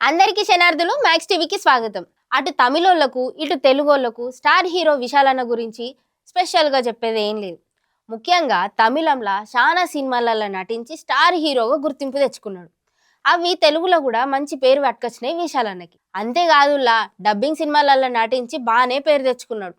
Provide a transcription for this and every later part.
అందరికీ శనార్థులు మ్యాక్స్ టీవీకి స్వాగతం. అటు తమిళోళ్ళకు ఇటు తెలుగోళ్ళకు స్టార్ హీరో విశాలన్న గురించి స్పెషల్గా చెప్పేది ఏం లేదు. ముఖ్యంగా తమిళంలో చాలా సినిమాలలో నటించి స్టార్ హీరోగా గుర్తింపు తెచ్చుకున్నాడు. అవి తెలుగులో కూడా మంచి పేరు పట్టుకొచ్చినాయి విశాలన్నకి. అంతేకాదులా డబ్బింగ్ సినిమాలలో నటించి బాగానే పేరు తెచ్చుకున్నాడు.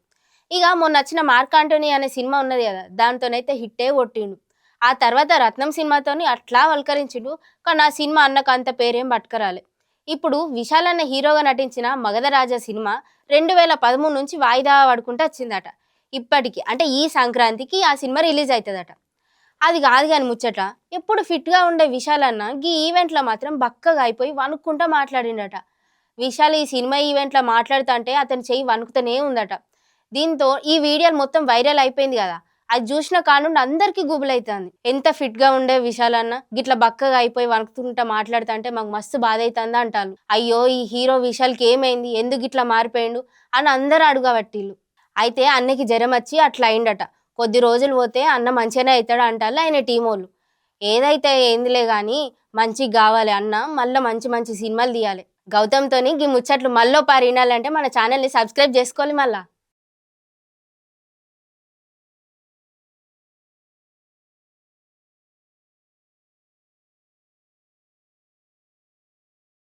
ఇక మొన్న వచ్చిన మార్కాంటోని అనే సినిమా ఉన్నది కదా దానితోనైతే హిట్టే కొట్టిండు. ఆ తర్వాత రత్నం సినిమాతోని అట్లా వల్కరించిండు కానీ ఆ సినిమా అన్నకు అంత పేరేం పట్టుకరాలే. ఇప్పుడు విశాల్ అన్న హీరోగా నటించిన మగధరాజా సినిమా రెండు వేల పదమూడు నుంచి వాయిదా పడుకుంటూ వచ్చిందట. ఇప్పటికి అంటే ఈ సంక్రాంతికి ఆ సినిమా రిలీజ్ అవుతుందట అది కాదు కానీ ముచ్చట ఎప్పుడు ఫిట్గా ఉండే విశాల్ అన్న ఈ ఈవెంట్లో మాత్రం బక్కగా అయిపోయి వణుక్కుంటా మాట్లాడిండట. విశాల్ ఈ సినిమా ఈవెంట్లో మాట్లాడుతుంటే అతని చెయ్యి వణుకుతూనే ఉందట. దీంతో ఈ వీడియోలు మొత్తం వైరల్ అయిపోయింది కదా. అది చూసిన కానుండి అందరికీ గుబులైతుంది. ఎంత ఫిట్గా ఉండే విశాలన్న గిట్లా బక్కగా అయిపోయి వణుకుతుంటా మాట్లాడుతుంటే మాకు మస్తు బాధ అవుతుంది అంటారు అయ్యో ఈ హీరో విశాల్కి ఏమైంది? ఎందుకు ఇట్లా మారిపోయిండు? అని అందరు అడుగబట్టిళ్ళు. అయితే అన్నకి జ్వరం వచ్చి అట్లా అయిండట. కొద్ది రోజులు పోతే అన్న మంచిగానే అవుతాడు అంటారు ఆయన టీం వాళ్ళు ఏదైతే ఏందిలే కానీ మంచిగా కావాలి అన్న మళ్ళీ మంచి మంచి సినిమాలు తీయాలి. గౌతమ్తోని ఈ ముచ్చట్లు మళ్ళీ పారినాలంటే మన ఛానల్ని సబ్స్క్రైబ్ చేసుకోవాలి మళ్ళీ.